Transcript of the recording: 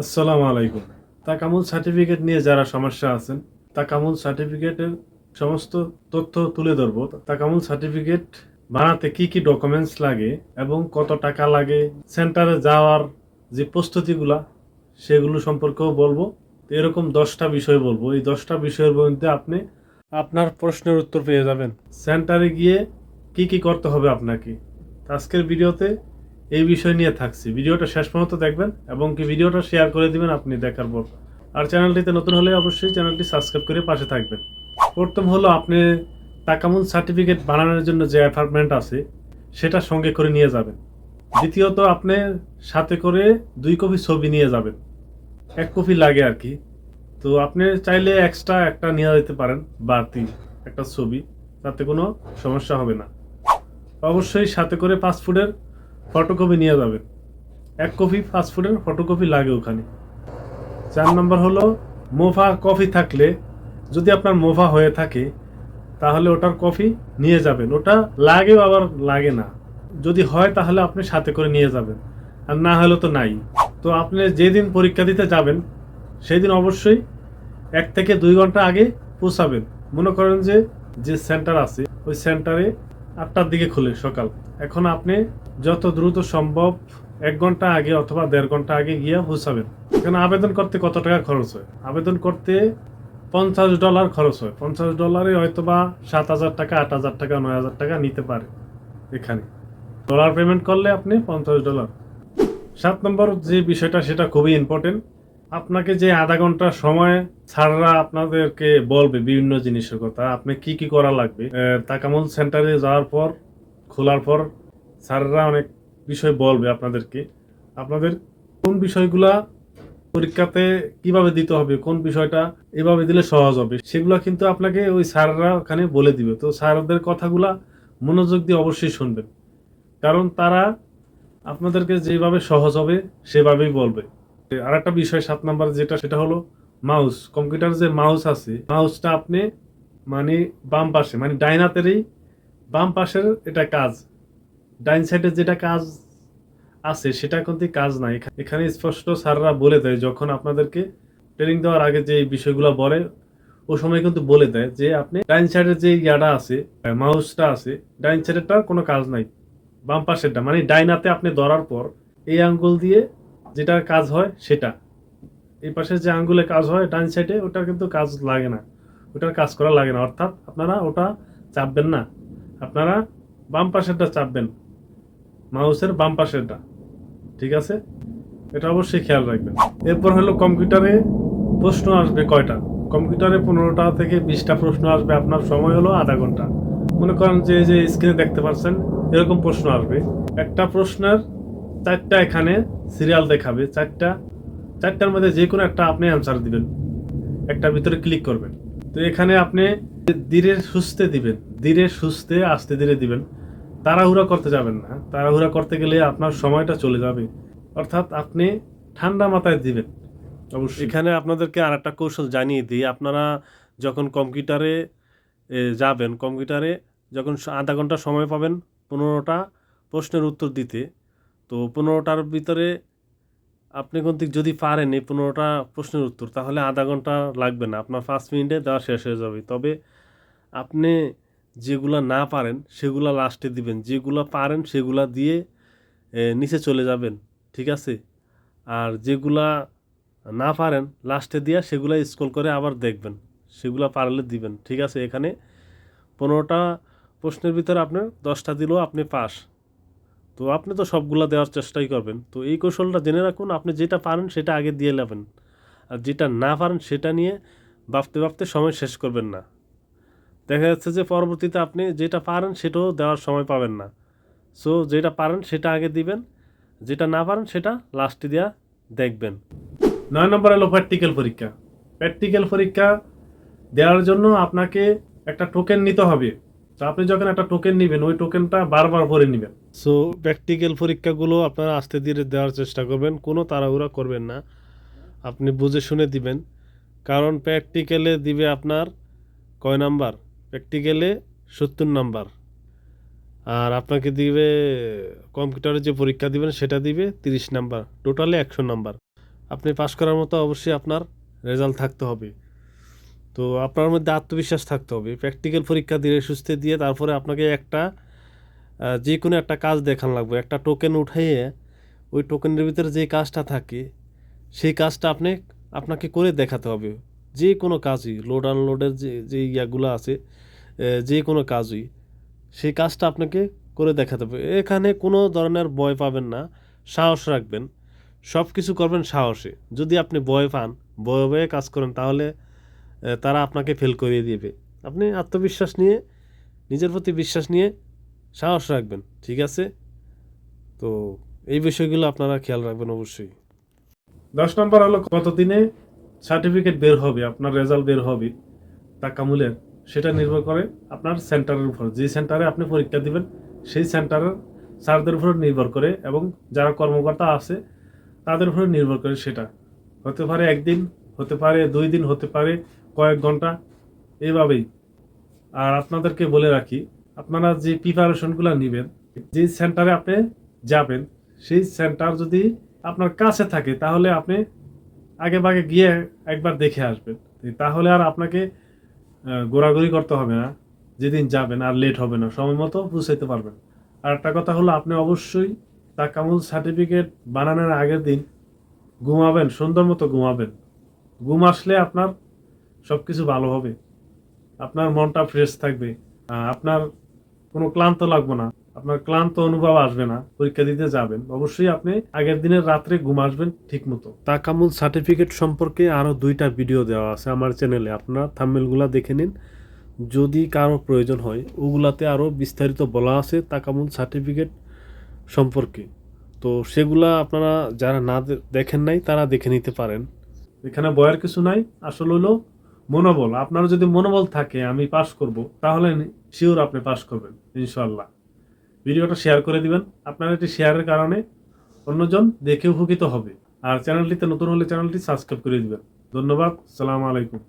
আসসালামু আলাইকুম। তাকামুল সার্টিফিকেট নিয়ে যারা সমস্যা আছেন, তাকামুল সার্টিফিকেটের সমস্ত তথ্য তুলে ধরবো। তাকামুল সার্টিফিকেট বানাতে কি কি ডকুমেন্টস লাগে এবং কত টাকা লাগে সেন্টারে যাওয়ার যে প্রস্তুতিগুলা, সেগুলো সম্পর্কেও বলব। এরকম দশটা বিষয় বলব। এই দশটা বিষয়ের মধ্যে আপনি আপনার প্রশ্নের উত্তর পেয়ে যাবেন। সেন্টারে গিয়ে কি কি করতে হবে আপনাকে? আজকের ভিডিওতে এই বিষয় নিয়ে থাকছি। ভিডিওটা শেষ পর্যন্ত দেখবেন এবং কি ভিডিওটা শেয়ার করে দিবেন আপনি দেখার পর। আর চ্যানেলটিতে নতুন হলে অবশ্যই চ্যানেলটি সাবস্ক্রাইব করে পাশে থাকবেন। প্রথম হলো আপনি তাকামুল সার্টিফিকেট বানানোর জন্য যে অ্যাপার্টমেন্ট আছে, সেটা সঙ্গে করে নিয়ে যাবেন। দ্বিতীয়ত আপনি সাথে করে দুই কপি ছবি নিয়ে যাবেন। এক কপি লাগে আর কি। তো আপনি চাইলে এক্সট্রা একটা নিয়ে যেতে পারেন, বাড়তি একটা ছবি। তাতে কোনো সমস্যা হবে না। অবশ্যই সাথে করে পাসপোর্টের ফটোকপি নিয়ে যাবেন এক কপি পাসপোর্টের ফটোকপি লাগে ওখানে। চার নম্বর হলো, মোফা কফি থাকলে যদি আপনার মোফা হয়ে থাকে, তাহলে ওটার কফি নিয়ে যাবেন। ওটা লাগেও আবার লাগে না। যদি হয় তাহলে আপনি সাথে করে নিয়ে যাবেন। আর না হলে তো নাই। তো আপনি যেদিন পরীক্ষা দিতে যাবেন সেই দিন অবশ্যই এক থেকে দুই ঘণ্টা আগে পৌঁছাবেন। মনে করেন যে যে সেন্টার আছে, ওই সেন্টারে আটটার দিকে খুলে সকাল। এখন আপনি যত দ্রুত সম্ভব এক ঘণ্টা আগে অথবা দেড় ঘণ্টা আগে গিয়ে পৌঁছাবেন। এখানে আবেদন করতে কত টাকা খরচ হয়? আবেদন করতে পঞ্চাশ ডলার খরচ হয়। পঞ্চাশ ডলারে হয়তো বা সাত হাজার টাকা, আট হাজার টাকা, নয় হাজার টাকা নিতে পারে এখানে। ডলার পেমেন্ট করলে আপনি পঞ্চাশ ডলার। সাত নম্বর যে বিষয়টা, সেটা খুবই ইম্পর্টেন্ট আপনাকে যে আধা ঘণ্টা সময় স্যাররা আপনাদেরকে বলবে বিভিন্ন জিনিসের কথা, আপনি কি কি করা লাগবে? তাকামুল সেন্টারে যাওয়ার পর, খোলার পর স্যাররা অনেক বিষয় বলবে আপনাদেরকে। আপনাদের কোন বিষয়গুলা পরীক্ষাতে কীভাবে দিতে হবে, কোন বিষয়টা এভাবে দিলে সহজ হবে, সেগুলো কিন্তু আপনাকে ওই স্যাররা ওখানে বলে দিবে। তো স্যারদের কথাগুলা মনোযোগ দিয়ে অবশ্যই শুনবেন। কারণ তারা আপনাদেরকে যেভাবে সহজ হবে সেভাবেই বলবে। আর একটা বিষয় সাত নাম্বার যেটা, সেটা হলো মাউস। কম্পিউটার যে মাউস আছে, মাউসটা আপনি মানে বাম পাশে মানে ডাইনাতেরই বাম পাশের এটা কাজ। ডাইন সাইডে যেটা কাজ আছে, সেটা কিন্তু কাজ নাই। এখানে স্পষ্ট স্যাররা বলে দেয়, যখন আপনাদেরকে ট্রেনিং দেওয়ার আগে যে বিষয়গুলো বলে, ও সময় কিন্তু বলে দেয় যে আপনি ডাইন সাইডের যে ইয়াটা আছে মাউসটা আছে, ডাইন সাইডেরটার কোনো কাজ নাই। বাম পাশেরটা মানে ডাইনাতে আপনি ধরার পর এই আঙ্গুল দিয়ে যেটা কাজ হয়, সেটা। এই পাশে যে আঙ্গুলে কাজ হয়, ডান সাইডে ওটার কিন্তু কাজ লাগে না। ওটার কাজ করা লাগে না। অর্থাৎ আপনারা ওটা চাপবেন না। আপনারা বাম পাশেরটা চাপবেন। মাউসের বাম পাশেরটা। ঠিক আছে? এটা অবশ্যই খেয়াল রাখবেন। এরপর হলো কম্পিউটারে প্রশ্ন আসবে কয়টা? কম্পিউটারে পনেরোটা থেকে বিশটা প্রশ্ন আসবে। আপনার সময় হলো আধা ঘণ্টা। মনে করেন যে যে স্ক্রিনে দেখতে পাচ্ছেন, এরকম প্রশ্ন আসবে। একটা প্রশ্নের চারটা এখানে সিরিয়াল দেখাবে, চারটা, চারটার মধ্যে যে কোনো একটা আপনি অ্যান্সার দিবেন। একটার ভিতরে ক্লিক করবেন। তো এখানে আপনি ধীরে সুস্থে দিবেন, ধীরে সুস্থে আস্তে ধীরে দিবেন। তাড়াহুড়া করতে যাবেন না। তাড়াহুড়া করতে গেলে আপনার সময়টা চলে যাবে। অর্থাৎ আপনি ঠান্ডা মাথায় দিবেন। অবশ্যই। এখানে আপনাদেরকে আর একটা কৌশল জানিয়ে দিই। আপনারা যখন কম্পিউটারে যাবেন, কম্পিউটারে যখন আধা ঘণ্টা সময় পাবেন পনেরোটা প্রশ্নের উত্তর দিতে তো পনেরোটার ভিতরে আপনি কিন্তু যদি পারেন এই পনেরোটা প্রশ্নের উত্তর, তাহলে আধা ঘণ্টা লাগবে না। আপনার পাঁচ মিনিটে দেওয়া শেষ হয়ে যাবে। তবে আপনি যেগুলা না পারেন, সেগুলা লাস্টে দিবেন। যেগুলা পারেন, সেগুলা দিয়ে নিচে চলে যাবেন। ঠিক আছে? আর যেগুলা না পারেন লাস্টে দিয়ে সেগুলা স্ক্রল করে আবার দেখবেন। সেগুলা পারলে দিবেন। ঠিক আছে? এখানে পনেরোটা প্রশ্নের ভিতরে আপনার দশটা দিলেও আপনি পাস। তো আপনি তো সবগুলা দেওয়ার চেষ্টাই করবেন। তো এই কৌশলটা জেনে রাখুন, আপনি যেটা পারেন সেটা আগে দিয়ে নেবেন। আর যেটা না পারেন সেটা নিয়ে ভাবতে ভাবতে সময় শেষ করবেন না। দেখা যাচ্ছে যে পরবর্তীতে আপনি যেটা পারেন সেটাও দেওয়ার সময় পাবেন না। সো যেটা পারেন সেটা আগে দিবেন, যেটা না পারেন সেটা লাস্টে দেওয়া দেখবেন। নয় নম্বর হলো প্র্যাকটিক্যাল পরীক্ষা। প্র্যাকটিক্যাল পরীক্ষা দেওয়ার জন্য আপনাকে একটা টোকেন নিতে হবে। আপনি যখন একটা টোকেন নেবেন, ওই টোকেনটা বারবার ভরে নেবেন। সো প্র্যাকটিক্যাল পরীক্ষাগুলো আপনারা আস্তে ধীরে দেওয়ার চেষ্টা করবেন, কোনো তাড়াহুড়া করবেন না। আপনি বুঝে শুনে দিবেন। কারণ প্র্যাকটিক্যালে দিবে আপনার কয় নাম্বার? প্র্যাকটিক্যালে সত্তর নাম্বার। আর আপনাকে দিবে কম্পিউটারে যে পরীক্ষা দিবেন, সেটা দিবে তিরিশ নাম্বার। টোটালে একশো নাম্বার। আপনি পাশ করার মতো অবশ্যই আপনার রেজাল্ট থাকতে হবে। তো আপনার মধ্যে আত্মবিশ্বাস থাকতে হবে। প্র্যাকটিক্যাল পরীক্ষা ধীরে সুস্থে দিয়ে তারপরে আপনাকে একটা যে কোনো একটা কাজ দেখান লাগবে। একটা টোকেন উঠাইয়ে ওই টোকেনের ভিতরে যে কাজটা থাকে, সেই কাজটা আপনি, আপনাকে করে দেখাতে হবে। যে কোনো কাজই লোড আনলোডের যে যে ইয়াগুলো আছে যে কোনো কাজই, সেই কাজটা আপনাকে করে দেখাতে হবে। এখানে কোনো ধরনের ভয় পাবেন না, সাহস রাখবেন। সব কিছু করবেন সাহসে। যদি আপনি ভয় পান, ভয়ে ভয়ে কাজ করেন, তাহলে তারা আপনাকে ফেল করিয়ে দিবে। আপনি আত্মবিশ্বাস নিয়ে, নিজের প্রতি বিশ্বাস নিয়ে সাহস রাখবেন, ঠিক আছে? তো এই বিষয়গুলো আপনারা খেয়াল রাখবেন অবশ্যই। দশ নম্বর হলো কতদিনে সার্টিফিকেট বের হবে, আপনার রেজাল্ট বের হবে তাকামুলের সেটা নির্ভর করে আপনার সেন্টারের উপর। যে সেন্টারে আপনি পরীক্ষা দিবেন, সেই সেন্টারের স্যারদের উপর নির্ভর করে এবং যারা কর্মকর্তা আছে, তাদের উপর নির্ভর করে সেটা। হতে পারে একদিন, হতে পারে দুই দিন, হতে পারে কয়েক ঘণ্টা, এইভাবেই। আর আপনাদেরকে বলে রাখি, আপনারা যে প্রিপারেশনগুলো নেবেন, যে সেন্টারে আপনি যাবেন, সেই সেন্টার যদি আপনার কাছে থাকে, তাহলে আপনি আগে ভাগে গিয়ে একবার দেখে আসবেন। তাহলে আর আপনাকে ঘোরাঘুরি করতে হবে না, যেদিন যাবেন আর লেট হবে না, সময় মতো পৌঁছাইতে পারবেন। আর একটা কথা হলো, আপনি অবশ্যই তাকামুল সার্টিফিকেট বানানোর আগের দিন ঘুমাবেন, সুন্দর মতো ঘুমাবেন। ঘুম আসলে আপনার সব কিছু ভালো হবে। আপনার মনটা ফ্রেশ থাকবে। আপনার কোনো ক্লান্ত লাগবে না। আপনার ক্লান্ত অনুভব আসবে না। পরীক্ষা দিতে যাবেন। অবশ্যই আপনি আগের দিনের রাত্রে ঘুম আসবেন ঠিক মতো তাকামুল সার্টিফিকেট সম্পর্কে আরও দুইটা ভিডিও দেওয়া আছে আমার চ্যানেলে আপনারা থাম্বেলগুলা দেখে নিন। যদি কারও প্রয়োজন হয় ওগুলাতে আরও বিস্তারিত বলা আছে তাকামুল সার্টিফিকেট সম্পর্কে। তো সেগুলা আপনারা যারা না দেখেন নাই তারা দেখে নিতে পারেন। এখানে বয়ার কিছু নাই। আসলে হলো মনোবল আপনার যদি মনোবল থাকে, আমি পাশ করব, তাহলে শিওর আপনি পাশ করবেন ইনশাল্লাহ ভিডিওটা শেয়ার করে দিবেন। আপনার এটি শেয়ারের কারণে অন্যজন দেখে উপকৃত হবে। আর চ্যানেলটিতে নতুন হলে চ্যানেলটি সাবস্ক্রাইব করে দিবেন। ধন্যবাদ, সালাম আলাইকুম।